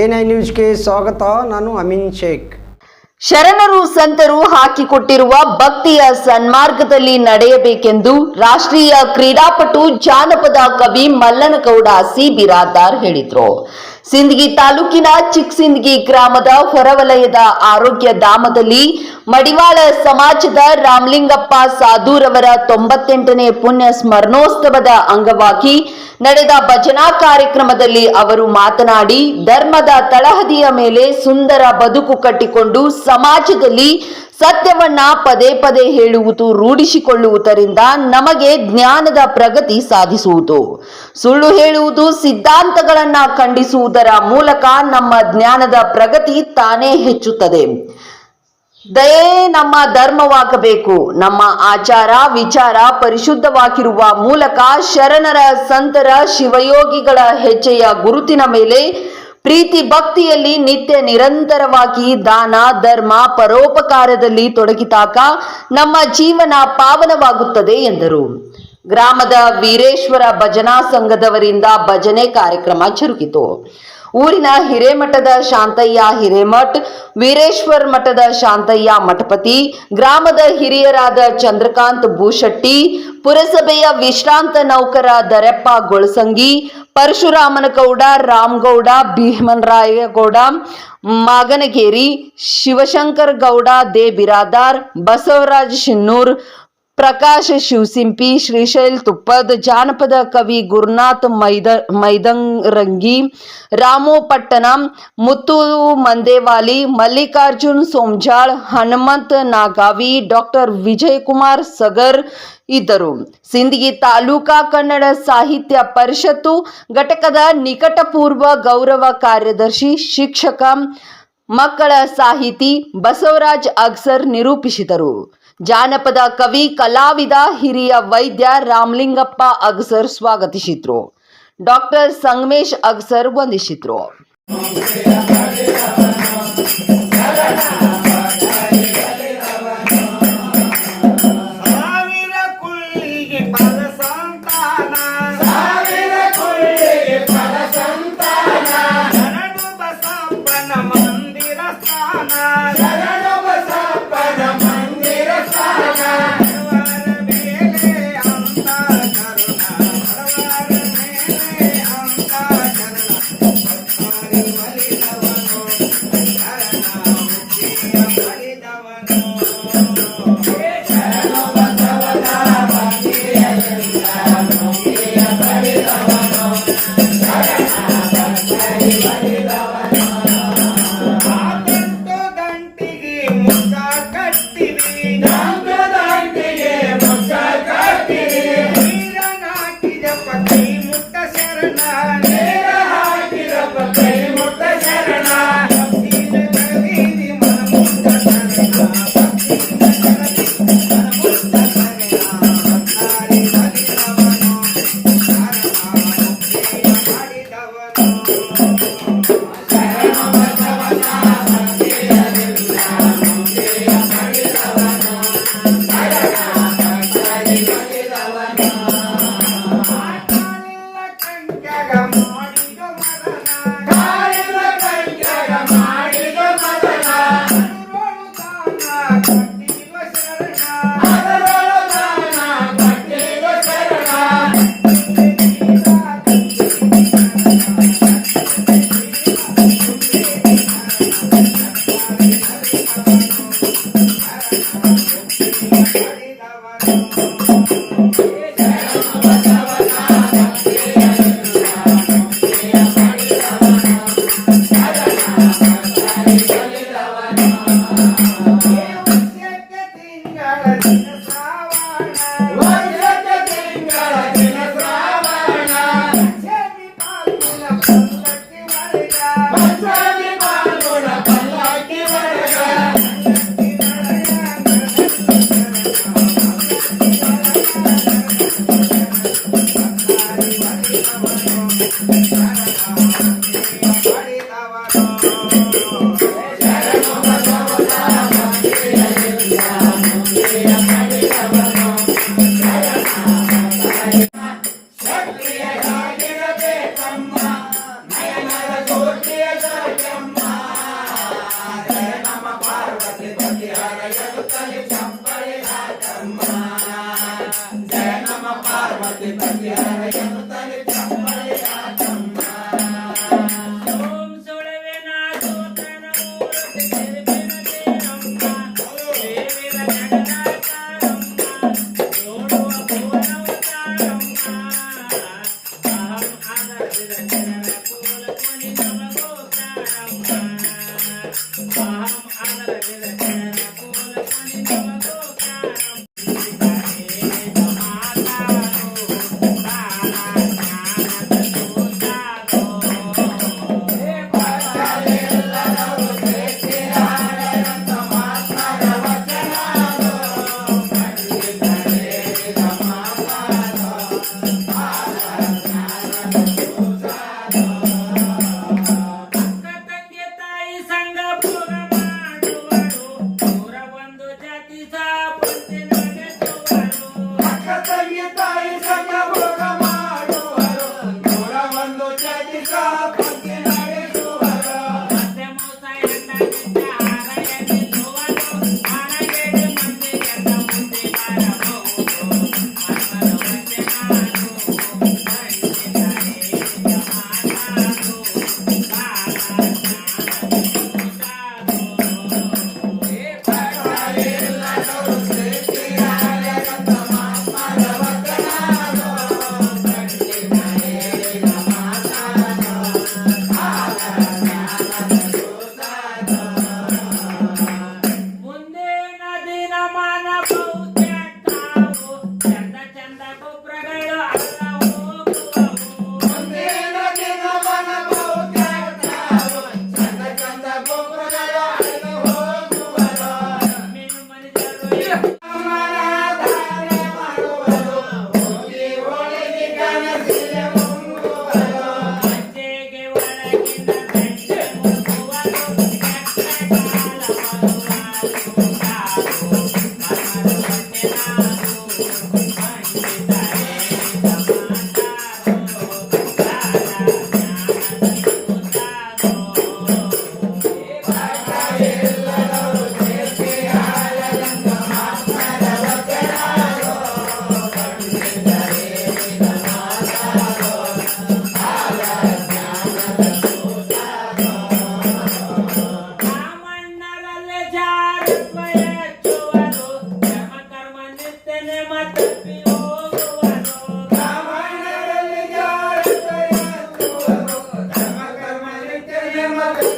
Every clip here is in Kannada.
ಎನ್ ಐ ನ್ಯೂಸ್ಗೆ ಸ್ವಾಗತ, ನಾನು ಅಮಿನ್ ಶೇಖ್. ಶರಣರು, ಸಂತರು ಹಾಕಿಕೊಟ್ಟಿರುವ ಭಕ್ತಿಯ ಸನ್ಮಾರ್ಗದಲ್ಲಿ ನಡೆಯಬೇಕೆಂದು ರಾಷ್ಟ್ರೀಯ ಕ್ರೀಡಾಪಟು ಜಾನಪದ ಕವಿ ಮಲ್ಲನಗೌಡ ಸಿ. ಬಿರಾದಾರ್ ಹೇಳಿದ್ರು. ಸಿಂದಗಿ ತಾಲೂಕಿನ ಚಿಕ್ಸಿಂದಗಿ ಗ್ರಾಮದ ಹೊರವಲಯದ ಆರೋಗ್ಯ ಧಾಮದಲ್ಲಿ ಮಡಿವಾಳ ಸಮಾಜದ ರಾಮಲಿಂಗಪ್ಪ ಸಾಧೂರವರ ತೊಂಬತ್ತೆಂಟನೇ ಪುಣ್ಯ ಸ್ಮರಣೋತ್ಸವದ ಅಂಗವಾಗಿ ನಡೆದ ಭಜನಾ ಕಾರ್ಯಕ್ರಮದಲ್ಲಿ ಅವರು ಮಾತನಾಡಿ, ಧರ್ಮದ ತಳಹದಿಯ ಮೇಲೆ ಸುಂದರ ಬದುಕು ಕಟ್ಟಿಕೊಂಡು ಸಮಾಜದಲ್ಲಿ ಸತ್ಯವನ್ನ ಪದೇ ಪದೇ ಹೇಳುವುದು, ರೂಢಿಸಿಕೊಳ್ಳುವುದರಿಂದ ನಮಗೆ ಜ್ಞಾನದ ಪ್ರಗತಿ ಸಾಧಿಸುವುದು. ಸುಳ್ಳು ಹೇಳುವುದು, ಸಿದ್ಧಾಂತಗಳನ್ನ ಖಂಡಿಸುವುದರ ಮೂಲಕ ನಮ್ಮ ಜ್ಞಾನದ ಪ್ರಗತಿ ತಾನೇ ಹೆಚ್ಚುತ್ತದೆ. ದಯೆ ನಮ್ಮ ಧರ್ಮವಾಗಬೇಕು. ನಮ್ಮ ಆಚಾರ, ವಿಚಾರ ಪರಿಶುದ್ಧವಾಗಿರುವ ಮೂಲಕ ಶರಣರ ಸಂತರ ಶಿವಯೋಗಿಗಳ ಹೆಜ್ಜೆಯ ಗುರುತಿನ ಮೇಲೆ ಪ್ರೀತಿ ಭಕ್ತಿಯಲ್ಲಿ ನಿತ್ಯ ನಿರಂತರವಾಗಿ ದಾನ, ಧರ್ಮ, ಪರೋಪಕಾರದಲ್ಲಿ ತೊಡಗಿದಾಗ ನಮ್ಮ ಜೀವನ ಪಾವನವಾಗುತ್ತದೆ ಎಂದರು. ಗ್ರಾಮದ ವೀರೇಶ್ವರ ಭಜನಾ ಸಂಘದವರಿಂದ ಭಜನೆ ಕಾರ್ಯಕ್ರಮ ಜರುಗಿತು. ಊರಿನ ಹಿರೇಮಠದ ಶಾಂತಯ್ಯ ಹಿರೇಮಠ್, ವೀರೇಶ್ವರ್ ಮಠದ ಶಾಂತಯ್ಯ ಮಠಪತಿ, ಗ್ರಾಮದ ಹಿರಿಯರಾದ ಚಂದ್ರಕಾಂತ್ ಭೂಶೆಟ್ಟಿ ಪುರಸಭೆಯ ವಿಶ್ರಾಂತ ನೌಕರ ದರೆಪ್ಪ ಗೊಳಸಂಗಿ ಪರಶುರಾಮನಗೌಡ ರಾಮಗೌಡ ಭೀಮನರಾಯಗೌಡ ಮಾಗನಗೇರಿ, ಶಿವಶಂಕರ್ ಗೌಡ ದೇ ಬಿರಾದಾರ್ ಬಸವರಾಜ್ ಶಿನ್ನೂರ್ ಪ್ರಕಾಶ್, ಶಿವಸಿಂಪಿ, ಶ್ರೀಶೈಲ್ ತುಪ್ಪದ್, ಜಾನಪದ ಕವಿ ಗುರುನಾಥ್ ಮೈದ, ಮೈದಂಗರಂಗಿ, ರಾಮು ಮುತ್ತು ಮಂದೇವಾಲಿ, ಮಲ್ಲಿಕಾರ್ಜುನ್ ಸೋಮ್ಜಾಳ್, ಹನುಮಂತ್ ನಾಗಾವಿ, ಡಾಕ್ಟರ್ ವಿಜಯಕುಮಾರ್ ಸಗರ್ ಇದ್ದರು. ಸಿಂದಗಿ ತಾಲೂಕಾ ಕನ್ನಡ ಸಾಹಿತ್ಯ ಪರಿಷತ್ತು ಘಟಕದ ನಿಕಟಪೂರ್ವ ಗೌರವ ಕಾರ್ಯದರ್ಶಿ, ಶಿಕ್ಷಕ, ಮಕ್ಕಳ ಸಾಹಿತಿ ಬಸವರಾಜ್ ಅಗ್ಸರ್ ನಿರೂಪಿಸಿದರು. ಜಾನಪದ ಕವಿ ಕಲಾವಿದ ಹಿರಿಯ ವೈದ್ಯ ರಾಮಲಿಂಗಪ್ಪ ಅಗಸರ್ ಸ್ವಾಗತಿಸಿದ್ರು. ಡಾಕ್ಟರ್ ಸಂಗಮೇಶ್ ಅಗಸರ್ ವಂದಿಸಿದ್ರು. Thank you.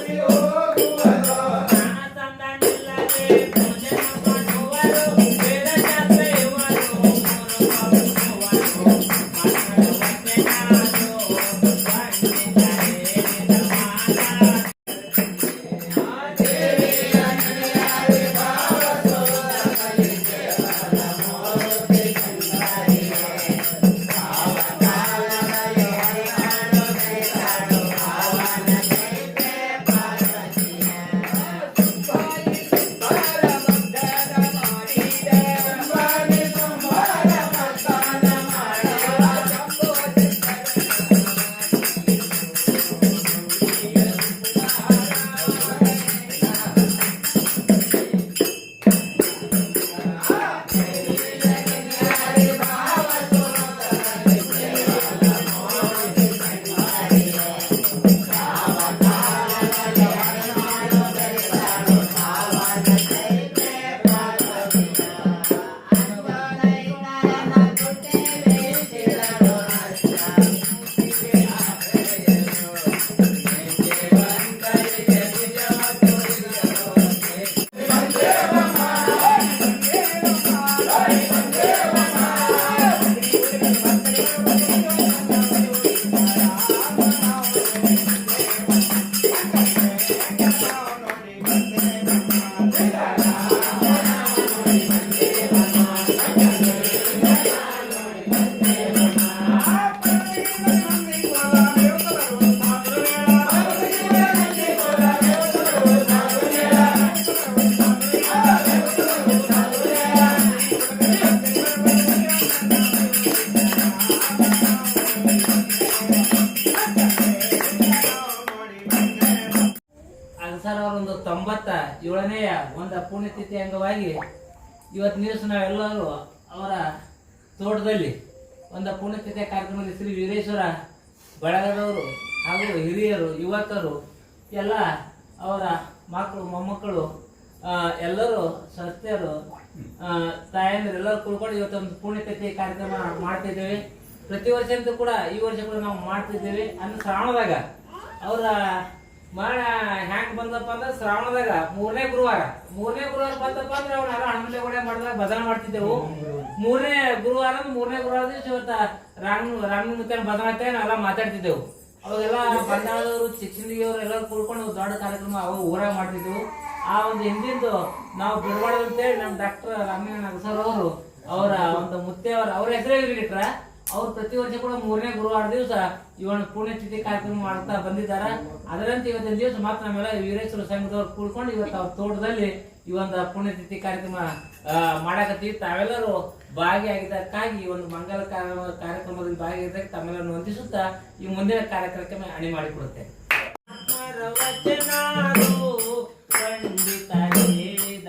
おはようございます。ಇವತ್ತು ದಿವಸ ನಾವೆಲ್ಲರೂ ಅವರ ತೋಟದಲ್ಲಿ ಒಂದು ಪುಣ್ಯತಿಥಿಯ ಕಾರ್ಯಕ್ರಮದಲ್ಲಿ ಶ್ರೀ ವೀರೇಶ್ವರ ಬಳಗದವರು ಹಾಗೂ ಹಿರಿಯರು, ಯುವಕರು, ಎಲ್ಲ ಅವರ ಮಕ್ಕಳು, ಮೊಮ್ಮಕ್ಕಳು ಎಲ್ಲರೂ ಸತ್ಯರು ತಾಯಂದ್ರೆಲ್ಲರೂ ಎಲ್ಲರೂ ಕುಳ್ಕೊಂಡು ಇವತ್ತೊಂದು ಪುಣ್ಯತಿಥಿ ಕಾರ್ಯಕ್ರಮ ಮಾಡ್ತಿದ್ದೇವೆ. ಪ್ರತಿ ವರ್ಷಂತೂ ಕೂಡ ಈ ವರ್ಷ ಕೂಡ ನಾವು ಮಾಡ್ತಿದ್ದೇವೆ ಅಂದ್ರೆ ಶ್ರಾವಣದಾಗ ಅವರ ಮರಣ ಹ್ಯಾಂಗ್ ಬಂದಪ್ಪ ಅಂದ್ರೆ ಶ್ರಾವಣದಾಗ ಮೂರನೇ ಗುರುವಾರ. ಮೂರನೇ ಗುರುವಾರ ಬಂದಪ್ಪ ಅಂದ್ರೆ ಅವನ್ನೆಲ್ಲ ಹಣಮಲೆ ಕೂಡ ಮಾಡಿದಾಗ ಭಜನೆ ಮಾಡ್ತಿದ್ದೆವು. ಮೂರನೇ ಗುರುವಾರ ಅಂದ್ರೆ ಮೂರನೇ ಗುರುವಾರ ಇವತ್ತ ರಾಮನ ರಾಮನ ಮುತ್ತೇನ ಭಜನೆ ಅಂತ ನಾವೆಲ್ಲ ಮಾತಾಡ್ತಿದ್ದೆವು. ಅವಾಗೆಲ್ಲ ಬಂದಾಳವರು ಚಿಕ್ಕಂದಿಗೆಯವರು ಎಲ್ಲರೂ ಕೂಡ್ಕೊಂಡು ದೊಡ್ಡ ಕಾರ್ಯಕ್ರಮ ಅವಾಗ ಊರಾಗ ಮಾಡ್ತಿದ್ದೆವು. ಆ ಒಂದು ಹಿಂದಿಂದು ನಾವು ಬಿಡಬಾರ್ದು ಅಂತೇಳಿ ನಮ್ಮ ಡಾಕ್ಟರ್ ರಾಮಯ್ಯ ನಗಸರ್ ಅವರು, ಅವರ ಒಂದು ಮುತ್ತೆಯವರ ಅವ್ರ ಹೆಸರೇ ಇಟ್ರ ಅವ್ರು ಪ್ರತಿ ವರ್ಷ ಕೂಡ ಮೂರನೇ ಗುರುವಾರ ದಿವಸ ಇವನ ಪುಣ್ಯತಿಥಿ ಕಾರ್ಯಕ್ರಮ ಮಾಡ್ತಾ ಬಂದಿದ್ದಾರೆ. ಅದರಂತೆ ಇವತ್ತಿನ ದಿವಸ ಮಾತ್ರ ನಮ್ಮೆಲ್ಲ ವೀರೇಶ್ವರ ಸಂಘದವ್ರು ಕೂಡ್ಕೊಂಡು ಇವತ್ತು ಅವ್ರ ತೋಟದಲ್ಲಿ ಈ ಒಂದು ಪುಣ್ಯತಿಥಿ ಕಾರ್ಯಕ್ರಮ ಮಾಡಕತ್ತೀವಿ. ತಾವೆಲ್ಲರೂ ಭಾಗಿಯಾಗಿದ್ದಕ್ಕಾಗಿ ಈ ಒಂದು ಮಂಗಲ ಕಾರ್ಯ- ಕಾರ್ಯಕ್ರಮದಲ್ಲಿ ಭಾಗಿಯಾಗಿದ್ದಕ್ಕೆ ತಮ್ಮೆಲ್ಲರನ್ನು ವಂದಿಸುತ್ತಾ ಈ ಮುಂದಿನ ಕಾರ್ಯಕ್ರಮಕ್ಕೆ ಅಣಿ ಮಾಡಿಕೊಡುತ್ತೆ ಹೇಳಿದ